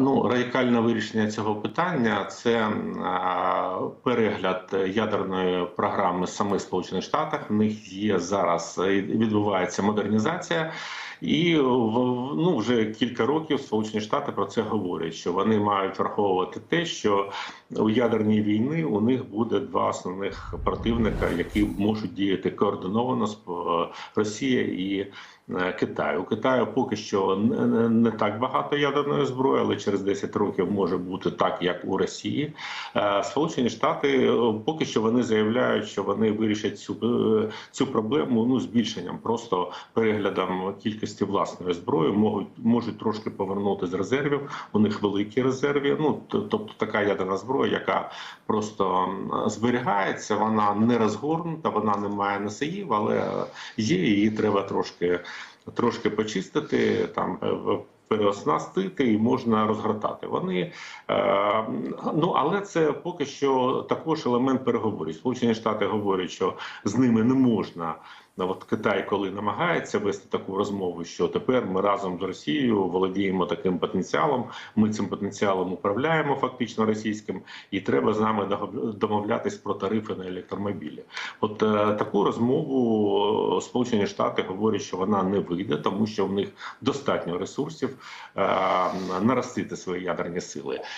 Ну, радикальне вирішення цього питання це перегляд ядерної програми самих Сполучених Штатів. В них є зараз е, відбувається модернізація. І в- ну вже кілька років Сполучені Штати про це говорять, що вони мають враховувати те, що у ядерній війни у них буде два основних противника, які можуть діяти координовано з е, Росія і е, Китай. У Китаю поки що не, не- так багато ядерної зброї, але через 10 років може бути так, як у Росії. Е, Сполучені Штати е, поки що вони заявляють, що вони вирішать цю, е, цю проблему ну збільшенням, просто переглядом кількості власної зброї, можуть можуть трошки повернути з резервів. У них великі резерви. Ну тобто така ядерна зброя, яка просто зберігається, вона не розгорнута, вона не має носіїв, але є її треба трошки трошки почистити там. Переоснастити і можна розгортати. Вони е, ну але це поки що також елемент переговорів. Сполучені Штати говорять, що з ними не можна. Ну, От Китай, коли намагається вести таку розмову, що тепер ми разом з Росією володіємо таким потенціалом. Ми цим потенціалом управляємо фактично російським, і треба з нами домовлятись про тарифи на електромобілі. От е, таку розмову е, Сполучені Штати говорять, що вона не вийде, тому що в них достатньо ресурсів наростити свої ядерні сили.